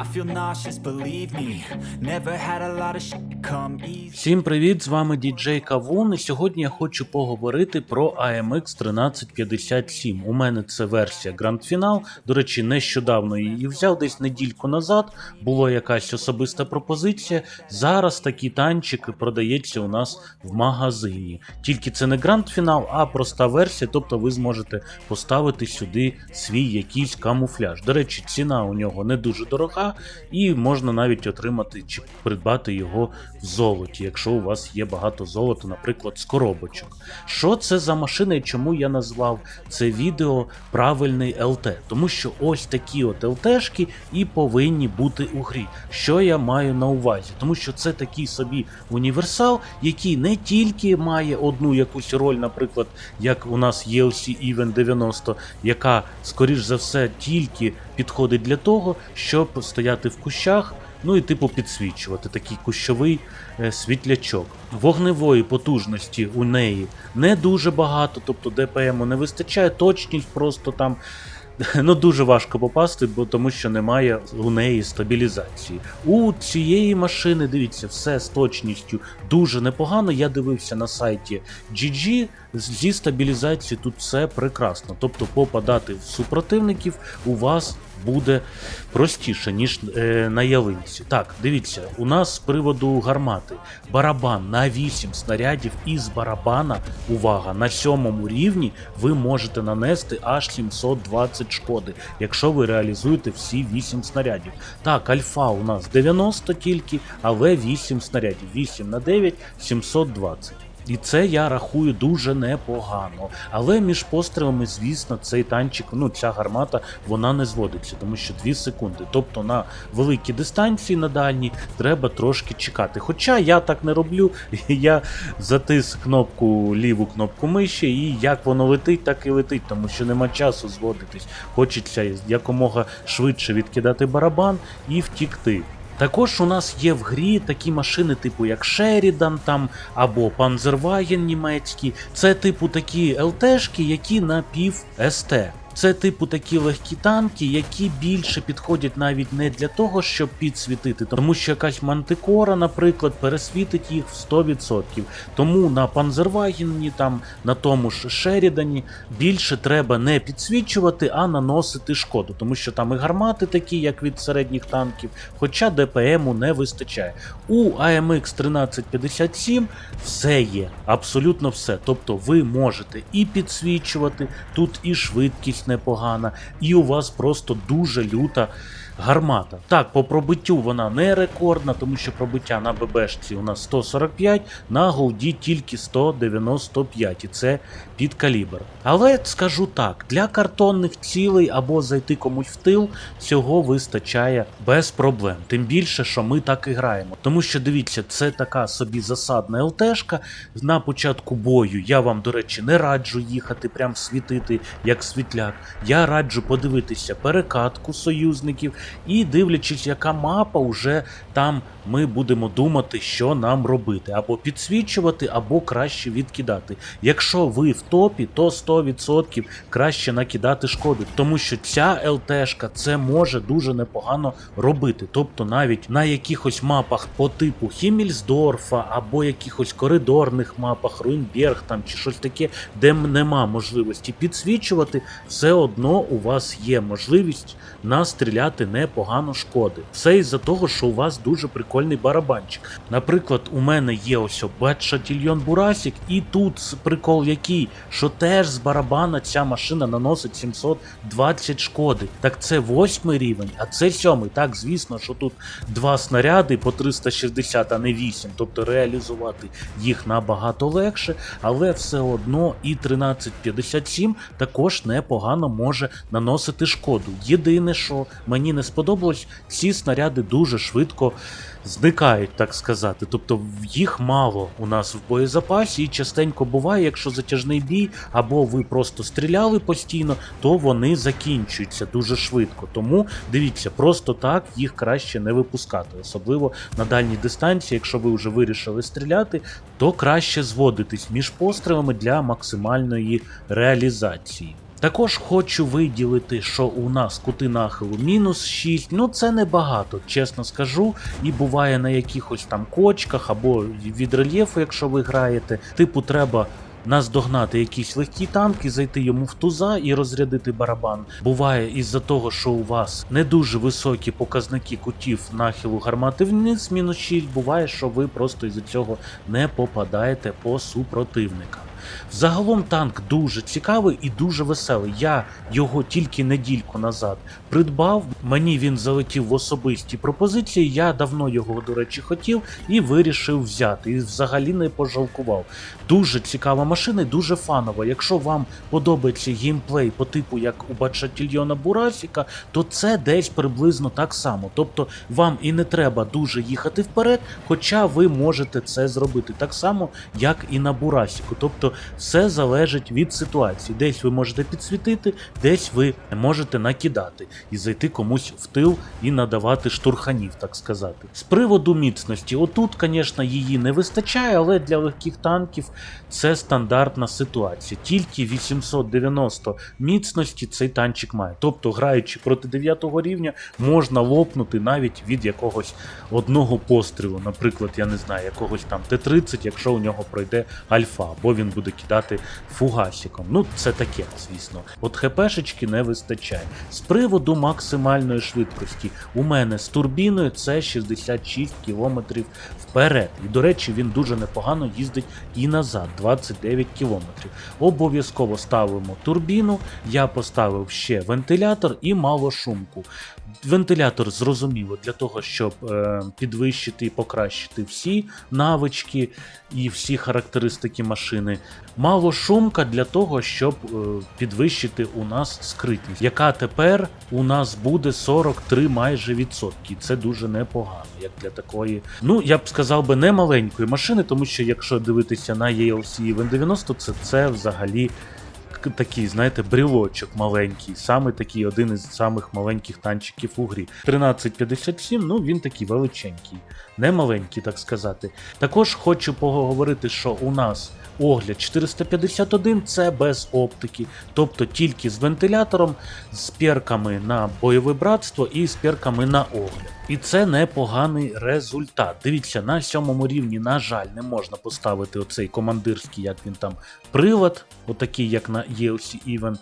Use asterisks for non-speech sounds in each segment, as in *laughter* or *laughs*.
I feel nauseous, believe me. Never had a lot of shit come easy. Всім привіт! З вами діджей Кавун. І сьогодні я хочу поговорити про AMX 1357. У мене це версія Grand Final. До речі, нещодавно її взяв, десь недільку назад. Була якась особиста пропозиція. Зараз такий танчик продається у нас в магазині. Тільки це не Grand Final, а проста версія, тобто ви зможете поставити сюди свій якийсь камуфляж. До речі, ціна у нього не дуже дорога, і можна навіть отримати чи придбати його в золоті, якщо у вас є багато золота, наприклад, з коробочок. Що це за машина і чому я назвав це відео правильний ЛТ? Тому що ось такі от ЛТшки і повинні бути у грі. Що я маю на увазі? Тому що це такий собі універсал, який не тільки має одну якусь роль, наприклад, як у нас ELC Even 90, яка, скоріш за все, тільки підходить для того, щоб стояти в кущах. Ну і типу підсвічувати такий кущовий е, світлячок. Вогневої потужності у неї не дуже багато, тобто ДПМу не вистачає, точність просто там *laughs* ну дуже важко попасти, бо тому що немає у неї стабілізації. У цієї машини, дивіться, все з точністю дуже непогано. Я дивився на сайті GG, зі стабілізацією тут все прекрасно. Тобто попадати в супротивників у вас буде простіше, ніж е, на ялинці. Так, дивіться, у нас з приводу гармати барабан на 8 снарядів із барабана, увага, на сьомому рівні ви можете нанести аж 720 шкоди, якщо ви реалізуєте всі 8 снарядів. Так, альфа у нас 90 тільки, але 8 снарядів. 8 на 9 720. І це я рахую дуже непогано. Але між пострілами, звісно, цей танчик, ну ця гармата, вона не зводиться, тому що 2 секунди. Тобто на великій дистанції на дальній треба трошки чекати. Хоча я так не роблю, *laughs* я затис кнопку, ліву кнопку миші, і як воно летить, так і летить, тому що нема часу зводитись. Хочеться якомога швидше відкидати барабан і втікти. Також у нас є в грі такі машини, типу як Шерідан там або Панзерваєн німецький. Це типу такі ЛТшки, які на пів СТ. Це типу такі легкі танки, які більше підходять навіть не для того, щоб підсвітити, тому що якась мантикора, наприклад, пересвітить їх в 100%. Тому на Панзервагені, там на тому ж Шерідані більше треба не підсвічувати, а наносити шкоду, тому що там і гармати такі, як від середніх танків, хоча ДПМу не вистачає. У AMX 1357 все є, абсолютно все. Тобто ви можете і підсвічувати, тут і швидкість непогана, і у вас просто дуже люта гармата. Так, по пробиттю вона не рекордна, тому що пробиття на ББшці у нас 145, на голді тільки 195, і це під калібр. Але скажу так, для картонних цілей або зайти комусь в тил, цього вистачає без проблем. Тим більше, що ми так і граємо. Тому що дивіться, це така собі засадна ЛТшка. На початку бою я вам, до речі, не раджу їхати, прям світити як світляк. Я раджу подивитися перекатку союзників і дивлячись, яка мапа, вже там ми будемо думати, що нам робити, або підсвічувати, або краще відкидати. Якщо ви в топі, то 100% краще накидати шкоди, тому що ця ЛТшка це може дуже непогано робити. Тобто навіть на якихось мапах по типу Хімільсдорфа або якихось коридорних мапах, Руйнберг там чи щось таке, де нема можливості підсвічувати, все одно у вас є можливість настріляти непогано шкоди. Все із-за того, що у вас дуже прикольний барабанчик. Наприклад, у мене є ось Бет-Шатільйон Бурасік, і тут прикол який, що теж з барабана ця машина наносить 720 шкоди. Так це восьмий рівень, а це сьомий. Так, звісно, що тут два снаряди по 360, а не 8, тобто реалізувати їх набагато легше, але все одно і 1357 також непогано може наносити шкоду. Єдине, що мені не сподобалось, ці снаряди дуже швидко зникають, так сказати. Тобто їх мало у нас в боєзапасі, і частенько буває, якщо затяжний бій, або ви просто стріляли постійно, то вони закінчуються дуже швидко. Тому дивіться, просто так їх краще не випускати, особливо на дальній дистанції, якщо ви вже вирішили стріляти, то краще зводитись між пострілами для максимальної реалізації. Також хочу виділити, що у нас кути нахилу мінус 6. Ну це небагато, чесно скажу. І буває на якихось там кочках або від рельєфу, якщо ви граєте. Типу, треба. Наздогнати якийсь легкий танк і зайти йому в туза і розрядити барабан. Буває із-за того, що у вас не дуже високі показники кутів нахилу гармати вниз, мінус 6, буває, що ви просто із-за цього не попадаєте по супротивникам. Загалом танк дуже цікавий і дуже веселий. Я його тільки недільку назад придбав. Мені він залетів в особисті пропозиції. Я давно його, до речі, хотів і вирішив взяти. І взагалі не пожалкував. Дуже цікава машина, і дуже фанова. Якщо вам подобається геймплей по типу як у Бачатільйона Бурасіка, то це десь приблизно так само. Тобто вам і не треба дуже їхати вперед, хоча ви можете це зробити так само, як і на Бурасіку. Тобто все залежить від ситуації. Десь ви можете підсвітити, десь ви можете накидати і зайти комусь в тил і надавати штурханів, так сказати. З приводу міцності, отут, звісно, її не вистачає, але для легких танків це стандартна ситуація. Тільки 890 міцності цей танчик має. Тобто, граючи проти 9 рівня, можна лопнути навіть від якогось одного пострілу. Наприклад, я не знаю, якогось там Т-30, якщо у нього пройде альфа, або він буде кидати фугасиком. Ну, це таке, звісно. От ХПшечки не вистачає. З приводу максимальної швидкості, у мене з турбіною це 66 км вперед. І, до речі, він дуже непогано їздить і назад, 29 км. Обов'язково ставимо турбіну. Я поставив ще вентилятор і малошумку. Вентилятор зрозуміло для того, щоб е, підвищити і покращити всі навички і всі характеристики машини. Мало шумка для того, щоб е, підвищити у нас скритність, яка тепер у нас буде 43 майже відсотки. Це дуже непогано, як для такої. Ну я б сказав би не маленької машини, тому що якщо дивитися на ELC Even 90, це, це взагалі такий, знаєте, брілочок маленький, саме такий один із самих маленьких танчиків у грі. 1357, ну він такий величенький, не маленький, так сказати. Також хочу поговорити, що у нас огляд 451 це без оптики, тобто тільки з вентилятором, з перками на бойове братство і з перками на огляд. І це непоганий результат. Дивіться, на сьомому рівні, на жаль, не можна поставити оцей командирський, як він там, прилад, отакий, як на ELC Even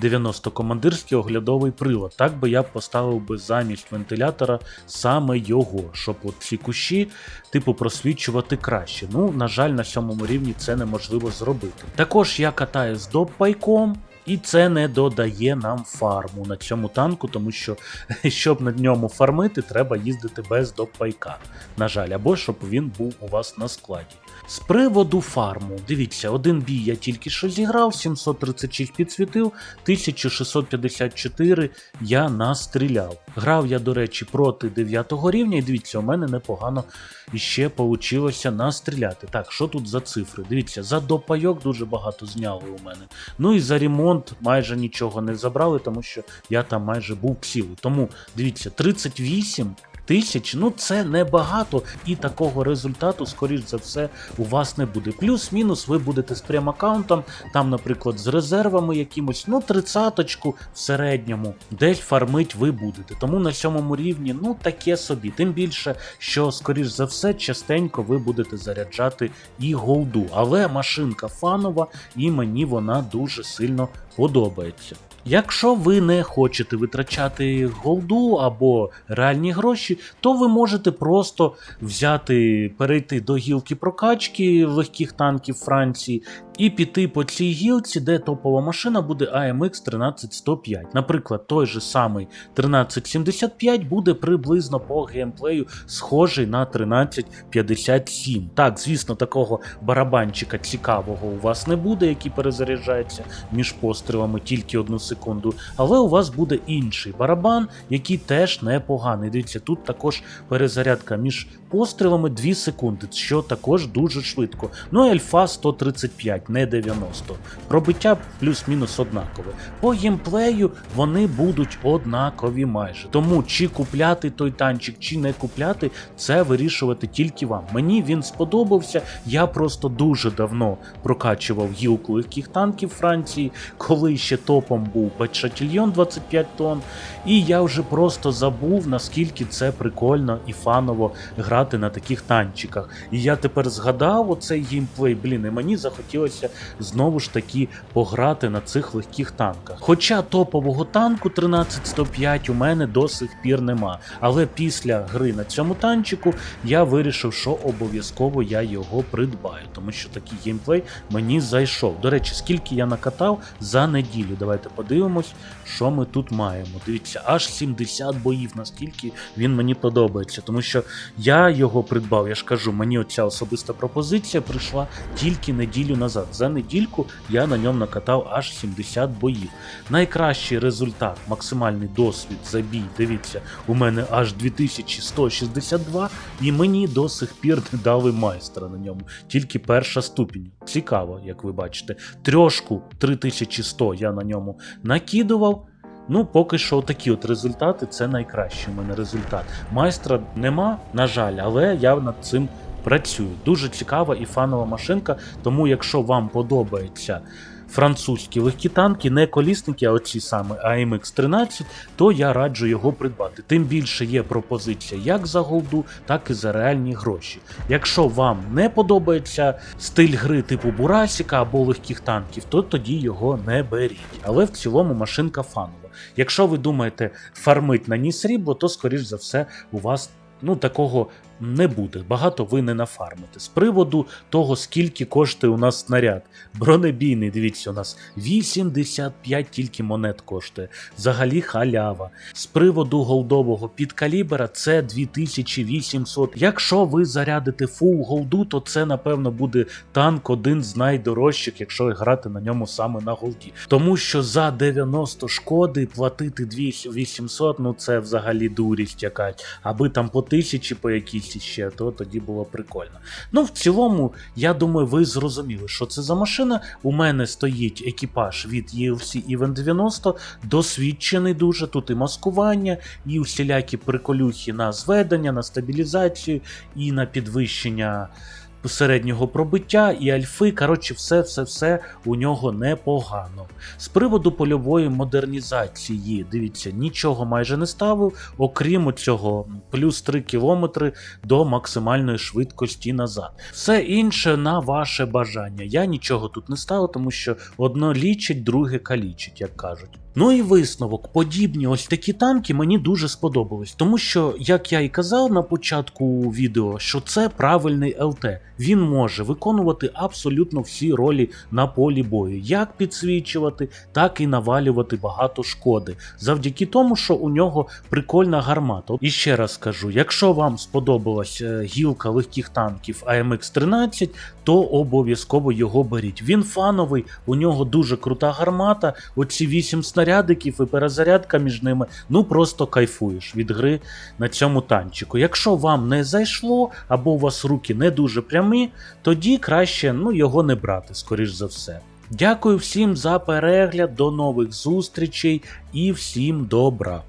90 командирський оглядовий прилад. Так би я поставив би замість вентилятора саме його, щоб от ці кущі, типу, просвічувати краще. Ну, на жаль, на сьомому рівні це неможливо зробити. Також я катаю з доппайком. І це не додає нам фарму на цьому танку, тому що *laughs* щоб на ньому фармити, треба їздити без допайка. На жаль, або щоб він був у вас на складі. З приводу фарму, дивіться, один бій я тільки що зіграв, 736 підсвітив, 1654 я настріляв. Грав я, до речі, проти 9 рівня, і дивіться, у мене непогано іще вийшло настріляти. Так, що тут за цифри? Дивіться, за допайок дуже багато зняли у мене. Ну і за ремонт майже нічого не забрали, тому що я там майже був цілий. Тому дивіться, 38 тисяч, ну це небагато, і такого результату, скоріш за все, у вас не буде. Плюс-мінус, ви будете з прем-аккаунтом, там, наприклад, з резервами якимось, ну, тридцяточку в середньому, десь фармить ви будете. Тому на сьомому рівні, ну таке собі. Тим більше, що, скоріш за все, частенько ви будете заряджати і голду. Але машинка фанова, і мені вона дуже сильно подобається. Якщо ви не хочете витрачати голду або реальні гроші, то ви можете просто взяти, перейти до гілки прокачки легких танків Франції і піти по цій гілці, де топова машина буде AMX 13105. Наприклад, той же самий 1375 буде приблизно по геймплею схожий на 1357. Так, звісно, такого барабанчика цікавого у вас не буде, який перезаряджається між пострілами тільки одну секунду. Але у вас буде інший барабан, який теж непоганий. Дивіться, тут також перезарядка між пострілами 2 секунди, що також дуже швидко. Ну і альфа 135. 85, не 90. Пробиття плюс-мінус однакове. По геймплею вони будуть однакові майже. Тому чи купляти той танчик, чи не купляти, це вирішувати тільки вам. Мені він сподобався. Я просто дуже давно прокачував гілку легких танків Франції, коли ще топом був Бетшатільйон 25 тонн. І я вже просто забув, наскільки це прикольно і фаново грати на таких танчиках. І я тепер згадав оцей геймплей, блін, і мені захотілося знову ж таки пограти на цих легких танках. Хоча топового танку 13105 у мене до сих пір нема. Але після гри на цьому танчику я вирішив, що обов'язково я його придбаю, тому що такий геймплей мені зайшов. До речі, скільки я накатав за неділю. Давайте подивимось, що ми тут маємо. Дивіться, аж 70 боїв, наскільки він мені подобається, тому що я його придбав. Я ж кажу, мені оця особиста пропозиція прийшла тільки неділю назад. За недільку я на ньому накатав аж 70 боїв. Найкращий результат, максимальний досвід за бій. Дивіться, у мене аж 2162, і мені до сих пір не дали майстра на ньому. Тільки перша ступінь. Цікаво, як ви бачите. Трьошку 3100 я на ньому накидував. Ну, поки що такі от результати це найкращий у мене результат. Майстра нема, на жаль, але я над цим працюю. Дуже цікава і фанова машинка. Тому, якщо вам подобається французькі легкі танки, не колісники, а оці саме AMX 13, то я раджу його придбати. Тим більше є пропозиція як за голду, так і за реальні гроші. Якщо вам не подобається стиль гри типу Бурасіка або легких танків, то тоді його не беріть. Але в цілому машинка фанова. Якщо ви думаєте фармить на ній срібло, то скоріш за все у вас ну такого не буде. Багато ви не нафармите. З приводу того, скільки коштує у нас снаряд. Бронебійний, дивіться, у нас 85 тільки монет коштує. Взагалі халява. З приводу голдового підкалібера це 2800. Якщо ви зарядите фул голду, то це напевно буде танк один з найдорожчих, якщо грати на ньому саме на голді. Тому що за 90 шкоди платити 2800, ну це взагалі дурість якась. Аби там по тисячі по якійсь ще, то тоді було прикольно. Ну, в цілому, я думаю, ви зрозуміли, що це за машина. У мене стоїть екіпаж від ELC Event 90, досвідчений дуже. Тут і маскування, і усілякі приколюхи на зведення, на стабілізацію, і на підвищення. Середнього пробиття і альфи, коротше, все, все, все у нього непогано. З приводу польової модернізації, дивіться, нічого майже не ставив, окрім цього плюс 3 км до максимальної швидкості назад. Все інше на ваше бажання. Я нічого тут не ставив, тому що одно лічить, друге калічить, як кажуть. Ну і висновок, подібні ось такі танки мені дуже сподобались, тому що, як я і казав на початку відео, що це правильний ЛТ. Він може виконувати абсолютно всі ролі на полі бою, як підсвічувати, так і навалювати багато шкоди, завдяки тому, що у нього прикольна гармата. І ще раз скажу: якщо вам сподобалась е, гілка легких танків AMX 13, то обов'язково його беріть. Він фановий, у нього дуже крута гармата. Оці 8 снарядиків і перезарядка між ними. Ну просто кайфуєш від гри на цьому танчику. Якщо вам не зайшло, або у вас руки не дуже прямі, тоді краще ну, його не брати, скоріш за все. Дякую всім за перегляд, до нових зустрічей і всім добра!